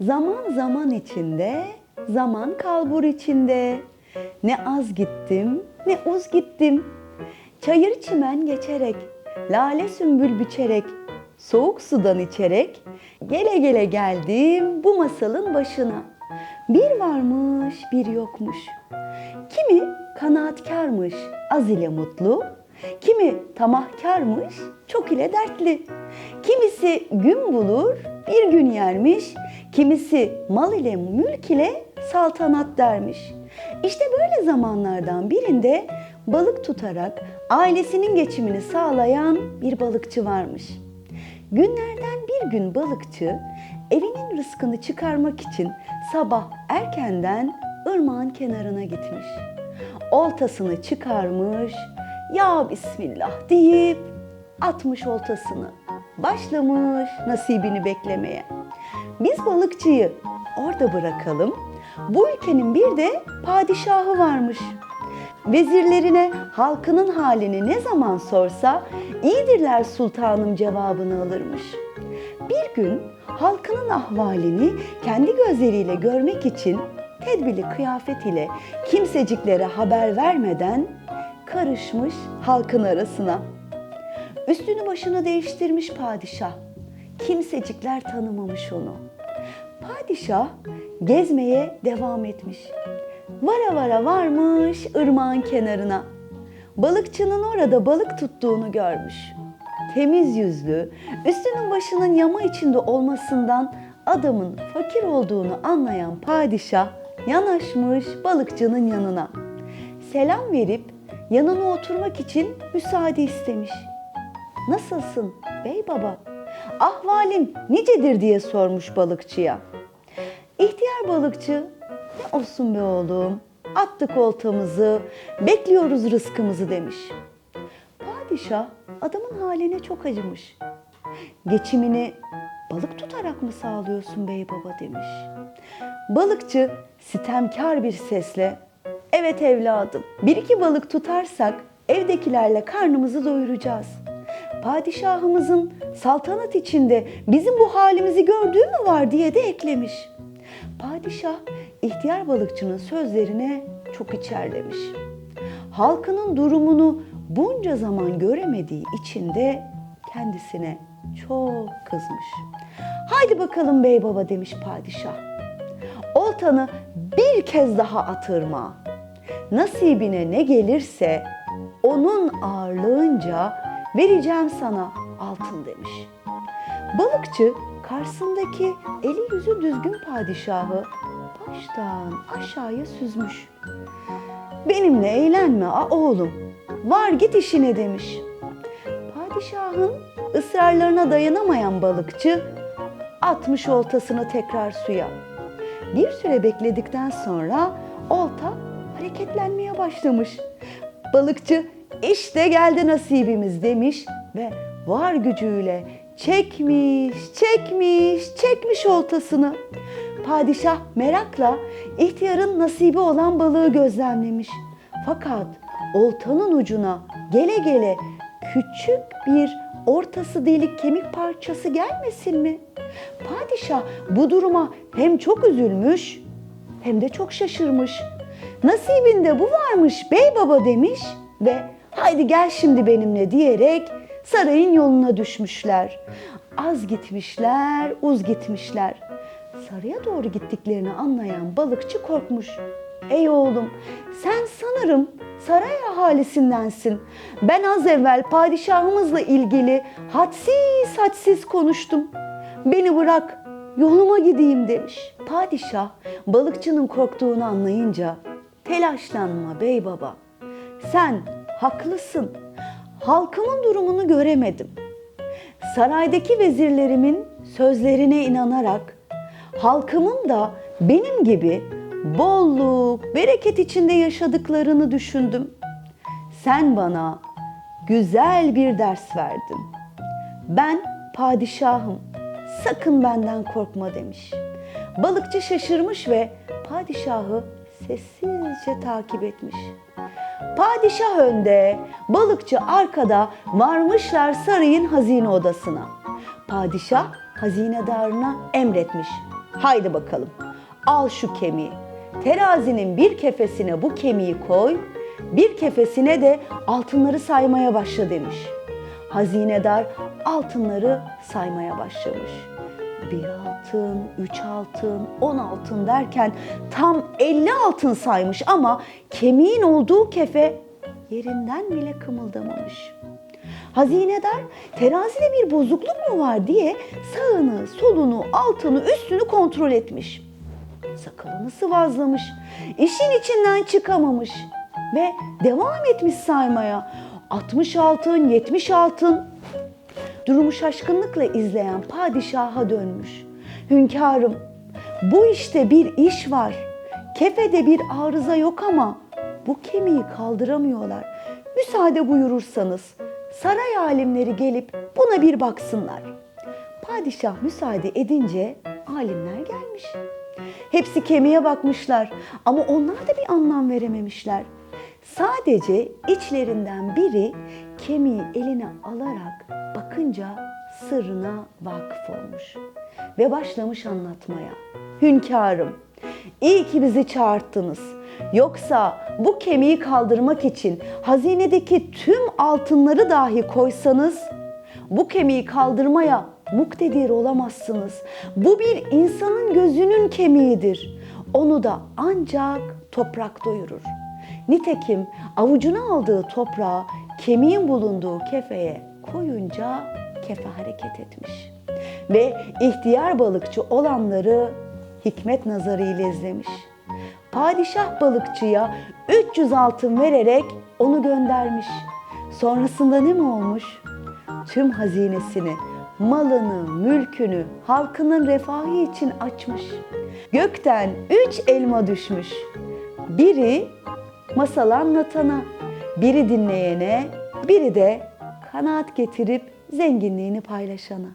Zaman zaman içinde, zaman kalbur içinde. Ne az gittim, ne uz gittim. Çayır çimen geçerek, lale sümbül biçerek, soğuk sudan içerek, gele gele geldim bu masalın başına. Bir varmış, bir yokmuş. Kimi kanaatkarmış, az ile mutlu, kimi tamahkarmış, çok ile dertli. Kimisi gün bulur, bir gün yermiş, kimisi mal ile mülk ile saltanat dermiş. İşte böyle zamanlardan birinde balık tutarak ailesinin geçimini sağlayan bir balıkçı varmış. Günlerden bir gün balıkçı evinin rızkını çıkarmak için sabah erkenden ırmağın kenarına gitmiş. Oltasını çıkarmış, ya Bismillah deyip atmış oltasını. Başlamış nasibini beklemeye. Biz balıkçıyı orada bırakalım. Bu ülkenin bir de padişahı varmış. Vezirlerine halkının halini ne zaman sorsa iyidirler sultanım cevabını alırmış. Bir gün halkının ahvalini kendi gözleriyle görmek için tedbirli kıyafet ile kimseciklere haber vermeden karışmış halkın arasına. Üstünü başını değiştirmiş padişah. Kimsecikler tanımamış onu. Padişah gezmeye devam etmiş. Vara vara varmış ırmağın kenarına. Balıkçının orada balık tuttuğunu görmüş. Temiz yüzlü, üstünün başının yama içinde olmasından adamın fakir olduğunu anlayan padişah yanaşmış balıkçının yanına. Selam verip yanına oturmak için müsaade istemiş. Nasılsın bey baba? Ahvalin nicedir diye sormuş balıkçıya. İhtiyar balıkçı ne olsun be oğlum attık oltamızı bekliyoruz rızkımızı demiş. Padişah adamın haline çok acımış. Geçimini balık tutarak mı sağlıyorsun bey baba demiş. Balıkçı sitemkar bir sesle evet evladım bir iki balık tutarsak evdekilerle karnımızı doyuracağız. Padişahımızın saltanat içinde bizim bu halimizi gördüğü mü var diye de eklemiş. Padişah ihtiyar balıkçının sözlerine çok içerlemiş. Halkının durumunu bunca zaman göremediği için de kendisine çok kızmış. Haydi bakalım bey baba demiş padişah. Oltanı bir kez daha atırma. Nasibine ne gelirse onun ağırlığınca vereceğim sana altın demiş. Balıkçı karşısındaki eli yüzü düzgün padişahı baştan aşağıya süzmüş. Benimle eğlenme a oğlum. Var git işine demiş. Padişahın ısrarlarına dayanamayan balıkçı atmış oltasını tekrar suya. Bir süre bekledikten sonra olta hareketlenmeye başlamış. Balıkçı işte geldi nasibimiz demiş ve var gücüyle çekmiş, çekmiş, çekmiş oltasını. Padişah merakla ihtiyarın nasibi olan balığı gözlemlemiş. Fakat oltanın ucuna gele gele küçük bir ortası delik kemik parçası gelmesin mi? Padişah bu duruma hem çok üzülmüş hem de çok şaşırmış. Nasibinde bu varmış bey baba demiş ve haydi gel şimdi benimle diyerek sarayın yoluna düşmüşler. Az gitmişler, uz gitmişler. Saraya doğru gittiklerini anlayan balıkçı korkmuş. Ey oğlum sen sanırım saray ahalisindensin. Ben az evvel padişahımızla ilgili hadsiz hadsiz konuştum. Beni bırak yoluma gideyim demiş. Padişah balıkçının korktuğunu anlayınca telaşlanma bey baba. Sen haklısın. Halkımın durumunu göremedim. Saraydaki vezirlerimin sözlerine inanarak halkımın da benim gibi bolluk, bereket içinde yaşadıklarını düşündüm. Sen bana güzel bir ders verdin. Ben padişahım. Sakın benden korkma demiş. Balıkçı şaşırmış ve padişahı sessizce takip etmiş. Padişah önde, balıkçı arkada varmışlar sarayın hazine odasına. Padişah hazinedarına emretmiş. Haydi bakalım. Al şu kemiği. Terazinin bir kefesine bu kemiği koy, bir kefesine de altınları saymaya başla demiş. Hazinedar altınları saymaya başlamış. Bir altın, üç altın, on altın derken tam elli altın saymış ama kemiğin olduğu kefe yerinden bile kımıldamamış. Hazinedar terazide bir bozukluk mu var diye sağını, solunu, altını, üstünü kontrol etmiş. Sakalını sıvazlamış. İşin içinden çıkamamış ve devam etmiş saymaya. 60 altın, 70 altın. Durumu şaşkınlıkla izleyen padişaha dönmüş. Hünkârım, bu işte bir iş var. Kefede bir arıza yok ama bu kemiği kaldıramıyorlar. Müsaade buyurursanız saray alimleri gelip buna bir baksınlar. Padişah müsaade edince alimler gelmiş. Hepsi kemiğe bakmışlar ama onlar da bir anlam verememişler. Sadece içlerinden biri kemiği eline alarak bakınca sırrına vakıf olmuş ve başlamış anlatmaya. Hünkârım, iyi ki bizi çağırttınız. Yoksa bu kemiği kaldırmak için hazinedeki tüm altınları dahi koysanız bu kemiği kaldırmaya muktedir olamazsınız. Bu bir insanın gözünün kemiğidir. Onu da ancak toprak doyurur. Nitekim avucuna aldığı toprağı kemiğin bulunduğu kefeye koyunca kefe hareket etmiş. Ve ihtiyar balıkçı olanları hikmet nazarıyla izlemiş. Padişah balıkçıya 300 altın vererek onu göndermiş. Sonrasında ne mi olmuş? Tüm hazinesini, malını, mülkünü halkının refahı için açmış. Gökten üç elma düşmüş. Biri masal anlatana, biri dinleyene, biri de kanaat getirip zenginliğini paylaşana.